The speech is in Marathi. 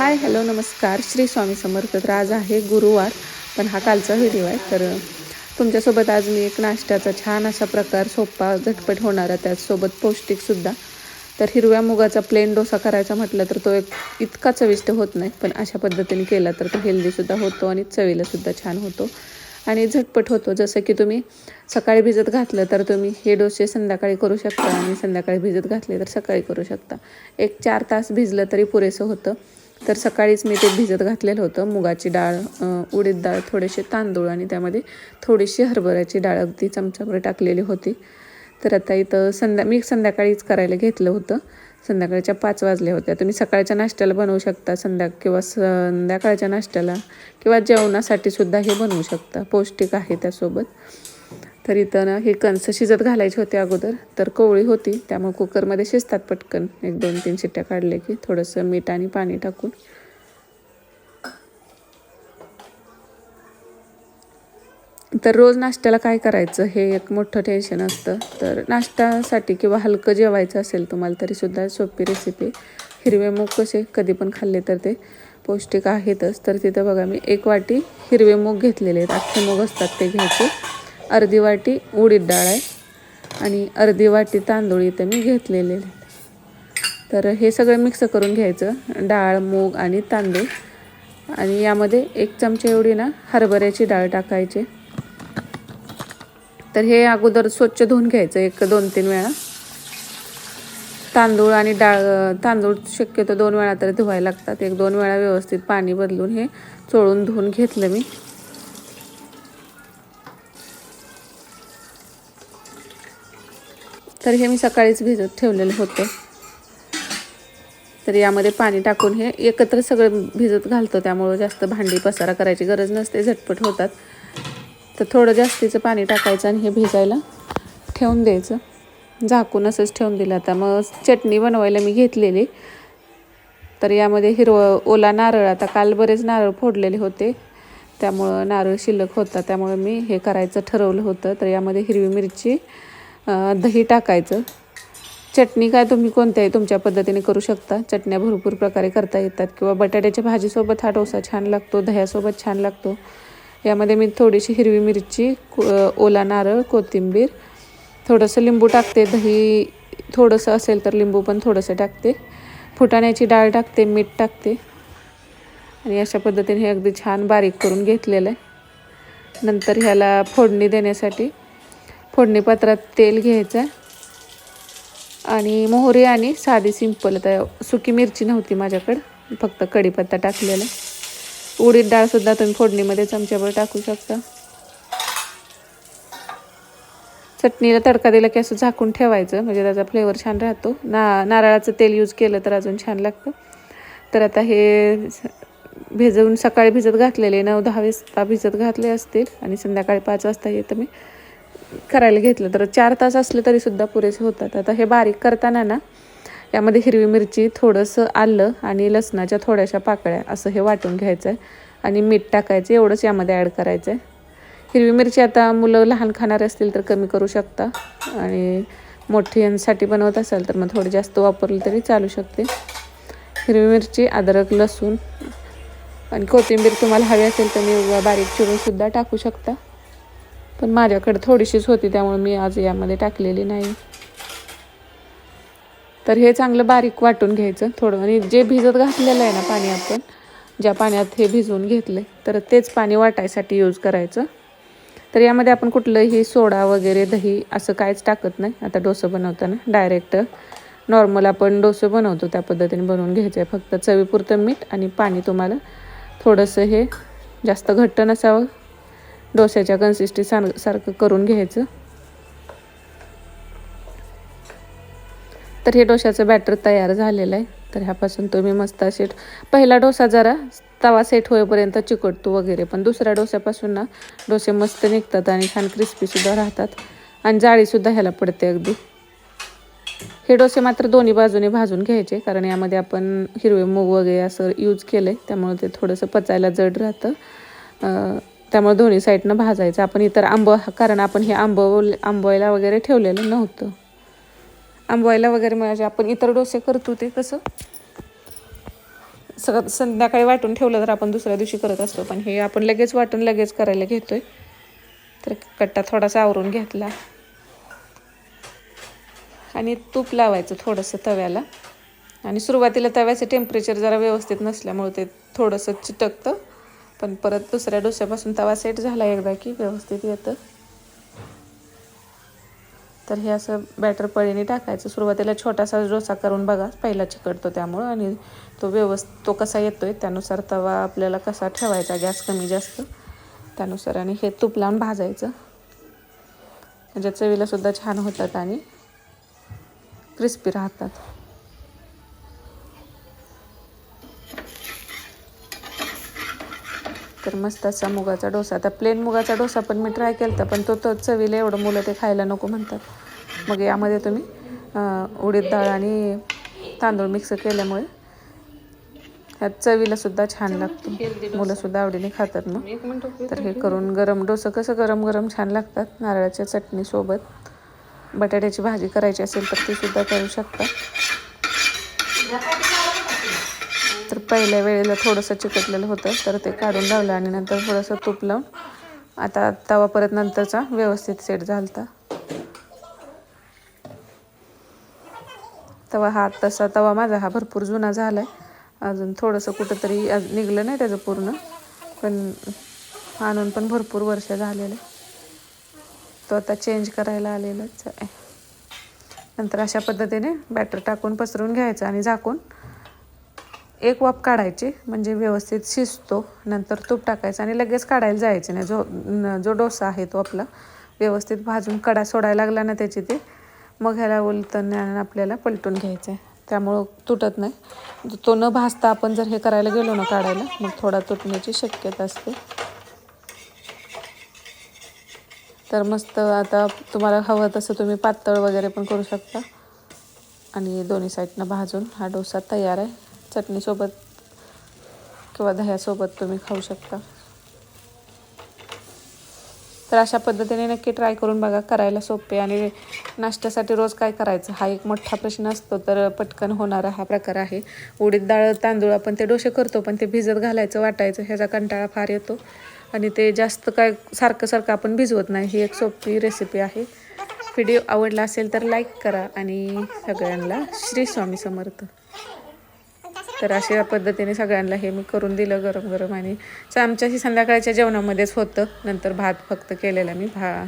हाय हॅलो नमस्कार. श्री स्वामी समर्थ. तर आज आहे गुरुवार पण हा कालचा व्हिडिओ आहे. तर तुमच्यासोबत आज मी एक नाश्त्याचा छान असा प्रकार सोपा झटपट होणारा त्याचसोबत पौष्टिकसुद्धा तर हिरव्या मुगाचा प्लेन डोसा करायचा म्हटलं तर तो एक इतका चविष्ट होत नाही पण अशा पद्धतीने केला तर तो हेल्दीसुद्धा होतो आणि चवीलासुद्धा छान होतो. आणि झटपट होतो. जसं की तुम्ही सकाळी भिजत घातलं तर तुम्ही हे डोसे संध्याकाळी करू शकता आणि संध्याकाळी भिजत घातले तर सकाळी करू शकता. एक चार तास भिजलं तरी पुरेसं होतं. तर सकाळीच मी ते भिजत घातलेलं होतं. मुगाची डाळ उडीद डाळ थोडेसे तांदूळ आणि त्यामध्ये थोडीशी हरभऱ्याची डाळ अगदी चमचाभर टाकलेली होती. तर आता इथं संध्या मी संध्याकाळीच करायला घेतलं होतं. संध्याकाळच्या पाच वाजल्या होत्या. तुम्ही सकाळच्या नाश्त्याला बनवू शकता. संध्या किंवा संध्याकाळच्या नाश्त्याला किंवा जेवणासाठी सुद्धा हे बनवू शकता. पौष्टिक आहे त्यासोबत. तर इथं ना हे कणसं शिजत घालायचे होते अगोदर तर कोवळी होती त्यामुळे कुकरमध्ये शिजतात पटकन. एक दोन तीन शिट्ट्या काढले की थोडंसं मीठ आणि पाणी टाकून. तर रोज नाश्त्याला काय करायचं हे एक मोठं टेन्शन असतं. तर नाश्त्यासाठी किंवा हलकं जेवायचं असेल तुम्हाला तरीसुद्धा सोपी रेसिपी हिरवे मूग कसे कधी पण खाल्ले तर ते पौष्टिक आहेतच. तर तिथं बघा मी एक वाटी हिरवे मूग घेतलेले आहेत. अख्खे मूग असतात ते घ्यायचे. अर्धी वाटी उडीद डाळ आहे. आणि अर्धी वाटी तांदूळ इथं मी घेतलेले तर हे सगळं मिक्स करून घ्यायचं. डाळ मूग आणि तांदूळ. आणि यामध्ये एक चमचा एवढी ना हरभऱ्याची डाळ टाकायची. तर हे अगोदर स्वच्छ धुवून घ्यायचं एक दोन तीन वेळा. तांदूळ आणि डाळ तांदूळ शक्यतो दोन वेळा तरी धुवायला लागतात. एक दोन वेळा व्यवस्थित पाणी बदलून हे चोळून धुवून घेतलं मी. तर हे मी सकाळीच भिजत ठेवलेलं होतं. तर यामध्ये पाणी टाकून हे एकत्र सगळं भिजत घालतो. त्यामुळं जास्त भांडी पसारा करायची गरज नसते झटपट होतात. तर थोडं जास्तीचं पाणी टाकायचं आणि हे भिजायला ठेवून द्यायचं. झाकून असंच ठेवून दिलं. आता मग चटणी बनवायला मी घेतलेली. तर यामध्ये हिरवं ओला नारळ. आता काल बरेच नारळ फोडलेले होते. त्यामुळं नारळ शिल्लक होता. त्यामुळे मी हे करायचं ठरवलं होतं. तर यामध्ये हिरवी मिरची दही टाकायचं. चटणी काय तुम्ही कोणत्याही तुमच्या पद्धतीने करू शकता. चटण्या भरपूर प्रकारे करता येतात. किंवा बटाट्याच्या भाजीसोबत हा डोसा छान लागतो दह्यासोबत छान लागतो. यामध्ये मी थोडीशी हिरवी मिरची ओला नारळ कोथिंबीर थोडंसं लिंबू टाकते. दही थोडंसं असेल तर लिंबू पण थोडंसं टाकते. फुटाण्याची डाळ टाकते मीठ टाकते. आणि अशा पद्धतीने हे अगदी छान बारीक करून घेतलेलं आहे. नंतर ह्याला फोडणी देण्यासाठी फोडणी पात्रात तेल घ्यायचं आणि मोहरी आणि साधी सिंपल आता सुकी मिरची नव्हती माझ्याकडं. फक्त कढीपत्ता टाकलेला. उडीद डाळसुद्धा तुम्ही फोडणीमध्ये चमच्यावर टाकू शकता. चटणीला तडका दिला की असं झाकून ठेवायचं म्हणजे त्याचा फ्लेवर छान राहतो. ना नारळाचं तेल यूज केलं तर अजून छान लागतं. तर आता हे भिजवून सकाळी भिजत घातलेले नऊ दहा वाजता भिजत घातले असतील आणि संध्याकाळी पाच वाजता हे मी. करायला घेतलं. तर चार तास असले तरीसुद्धा पुरेसे होतात. आता हे बारीक करताना ना यामध्ये हिरवी मिरची थोडंसं आलं आणि लसणाच्या थोड्याशा पाकळ्या असं हे वाटून घ्यायचं आहे आणि मीठ टाकायचं एवढंच यामध्ये ॲड करायचं आहे हिरवी मिरची आता मुलं लहान खाणारे असतील तर कमी करू शकता. आणि मोठ्यांसाठी बनवत असाल तर मग थोडी जास्त वापरली तरी चालू शकते. हिरवी मिरची अद्रक लसूण आणि कोथिंबीर तुम्हाला हवी असेल तर मी बारीक चिरूनसुद्धा टाकू शकता. पण माझ्याकडे थोडीशीच होती त्यामुळे मी आज यामध्ये टाकलेली नाही. तर हे चांगलं बारीक वाटून घ्यायचं थोडं. आणि जे भिजत घातलेलं आहे ना पाणी आपण ज्या पाण्यात हे भिजवून घेतले तर तेच पाणी वाटायसाठी यूज करायचं. तर यामध्ये आपण कुठलंही सोडा वगैरे दही असं काहीच टाकत नाही. आता डोसं बनवताना डायरेक्ट नॉर्मल आपण डोसे बनवतो त्या पद्धतीने बनवून घ्यायचं आहे फक्त चवीपुरतं मीठ आणि पाणी तुम्हाला थोडंसं हे जास्त घट्ट नसावं. डोश्याच्या कन्सिस्टी सार सारखं करून घ्यायचं. तर हे डोशाचं बॅटर तयार झालेलं आहे. तर ह्यापासून तुम्ही मस्त असे पहिला डोसा जरा तवा सेट होईपर्यंत चिकटतो वगैरे पण दुसऱ्या डोस्यापासून ना डोसे मस्त निघतात आणि छान क्रिस्पीसुद्धा राहतात. आणि जाळीसुद्धा ह्याला पडते अगदी. हे डोसे मात्र दोन्ही बाजूने भाजून घ्यायचे कारण यामध्ये आपण हिरवे मूग वगैरे असं यूज केलं आहे त्यामुळे ते थोडंसं पचायला जड राहतं. त्यामुळे दोन्ही साईडनं भाजायचं. आपण इतर आंब कारण आपण हे आंब आंबवायला वगैरे ठेवलेलं नव्हतं. आंबवायला वगैरे म्हणजे आपण इतर डोसे करतो ते कसं? सगळं संध्याकाळी वाटून ठेवलं तर आपण दुसऱ्या दिवशी करत असतो. पण हे आपण लगेच वाटून लगेच करायला घेतोय. तर कट्टा थोडासा आवरून घेतला. आणि तूप लावायचं थोडंसं तव्याला. आणि सुरुवातीला तव्याचं टेम्परेचर जरा व्यवस्थित नसल्यामुळे ते थोडंसं चिटकतं. पण परत दुसऱ्या डोस्यापासून तवा सेट झाला एकदा की व्यवस्थित येतं. तर हे असं बॅटर पळीने टाकायचं. सुरुवातीला छोटासा डोसा करून बघा. पहिला चिकटतो त्यामुळं आणि तो व्यवस्थित तो कसा येतो आहे त्यानुसार तवा आपल्याला कसा ठेवायचा गॅस कमी जास्त. त्यानुसार आणि हे तूप लावून भाजायचं. म्हणजे चवीला सुद्धा छान होतात आणि क्रिस्पी राहतात. तर मस्त असा मुगाचा डोसा. आता प्लेन मुगाचा डोसा पण मी ट्राय केला होता पण तो तर चवीला एवढं मुलं ते खायला नको म्हणतात. मग यामध्ये तुम्ही उडीद डाळ आणि तांदूळ मिक्स केल्यामुळे ह्यात चवीला सुद्धा छान लागतो. मुलं सुद्धा आवडीने खातात मग तर हे करून गरम डोसं कसं गरम गरम छान लागतात नारळाच्या चटणीसोबत बटाट्याची भाजी करायची असेल तर ती सुद्धा करू शकता. तर पहिल्या वेळेला थोडंसं चिकटलेलं होतं तर ते काढून लावलं आणि नंतर थोडंसं तूप लावून आता तवा परत नंतरचा व्यवस्थित सेट झाला होता तवा हा तसा तवा माझा हा भरपूर जुना झाला आहे अजून थोडंसं कुठंतरी आज निघलं नाही त्याचं पूर्ण पण आणून पण भरपूर वर्ष झालेलं तो आता चेंज करायला आलेलाच आहे. नंतर अशा पद्धतीने बॅटर टाकून पसरून घ्यायचं आणि झाकून एक वाफ काढायची म्हणजे व्यवस्थित शिजतो नंतर तूप टाकायचं आणि लगेच काढायला जायचं नाही. जो जो डोसा आहे तो आपला व्यवस्थित भाजून कडा सोडायला लागला ना त्याची ते मग ह्याला उलटण्यानं आपल्याला पलटून घ्यायचं आहे त्यामुळं तुटत नाही. तो न भाजता आपण जर हे करायला गेलो ना काढायला मग थोडा तुटण्याची शक्यता असते. तर मस्त आता तुम्हाला हवं तसं तुम्ही पातळ वगैरे पण करू शकता. आणि दोन्ही साईडनं भाजून हा डोसा तयार आहे. चटणीसोबत किंवा दह्यासोबत तुम्ही खाऊ शकता. तर अशा पद्धतीने नक्की ट्राय करून बघा करायला सोपे आणि नाश्त्यासाठी रोज काय करायचं? हा एक मोठा प्रश्न असतो तर पटकन होणारा हा प्रकार आहे. उडीद डाळ तांदूळ आपण ते डोसे करतो पण ते भिजत घालायचं वाटायचं ह्याचा कंटाळा फार येतो. आणि ते जास्त काय सारखं सारखं आपण भिजवत नाही ही एक सोपी रेसिपी आहे. व्हिडिओ आवडला असेल तर लाईक करा आणि सगळ्यांना श्री स्वामी समर्थ. तर अशा पद्धतीने सगळ्यांना हे मी करून दिलं गरम गरम आणि आमच्याशी संध्याकाळच्या जेवणामध्येच होतं. नंतर भात फक्त केलेला मी भा